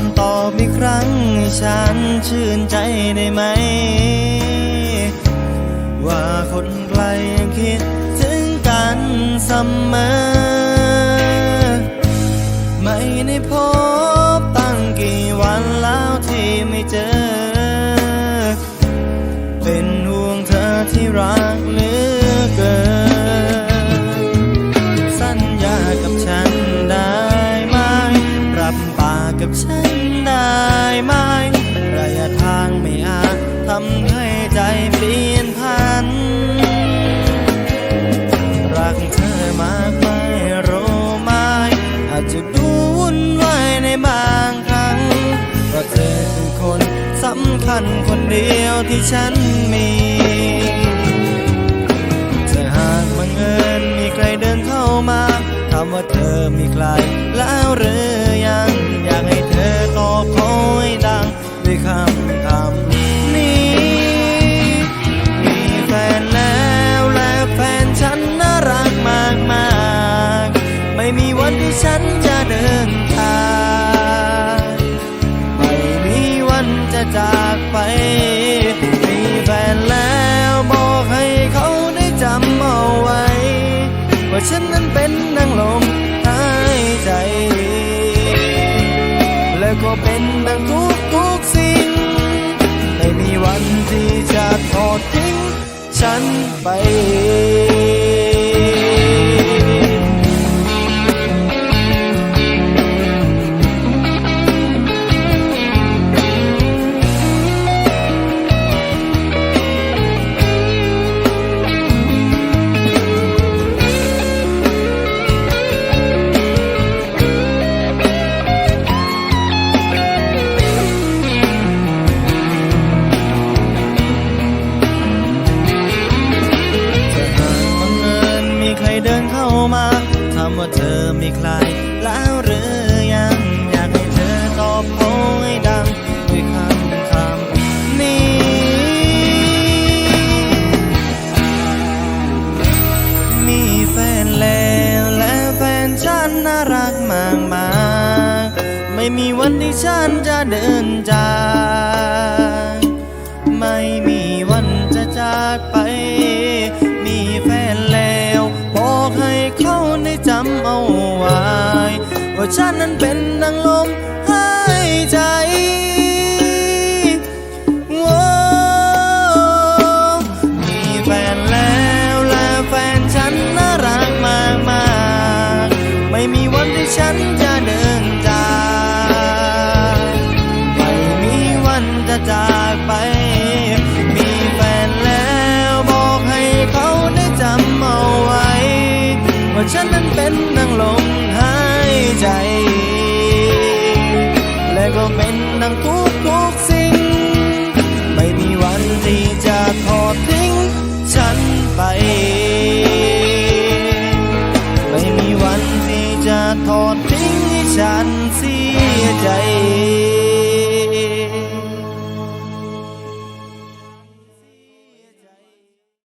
ำตอบอีกครั้งฉันชื่นใจได้ไหม ว่าคนไกลยังคิดถึงกันเสมอ ไม่ได้พบตั้งกี่วันแล้วที่ไม่เจอ เป็นห่วงเธอที่รัก สำคัญคนเดียวที่ฉันมีจะหากบังเอิญมีใครเดินเข้ามาถามว่าเธอมีใครแล้วหรือยัง อยากให้เธอตอบขอให้ดังด้วยคำคำนี้ มีแฟนแล้วและแฟนฉันน่ารักมากมากไม่มีวันที่ฉันจะเดินทางไม่มีวันจะจาก ไป มีแฟนแล้วบอกให้เขาได้จำเอาไว้ ว่าฉันนั้นเป็นดังลมหายใจ แล้วก็เป็นดังทุกทุกๆสิ่ง ไม่มีวันที่จะทอดทิ้งฉันไป มาถามว่าเธอมีใคร แล้วหรือยังอยากให้เธอตอบเขาให้ดังด้วยคำคำนี้ มีแฟนแล้วและแฟนฉันน่ารักมากมากไม่มีวันที่ฉันจะเดินจากไม่ ฉันนั้นเป็นดังลม ก็เป็นดังทุกทุกๆสิ่ง ไม่มีวันที่จะทอดทิ้งฉันไป ไม่มีวันที่จะทอดทิ้งให้ฉัน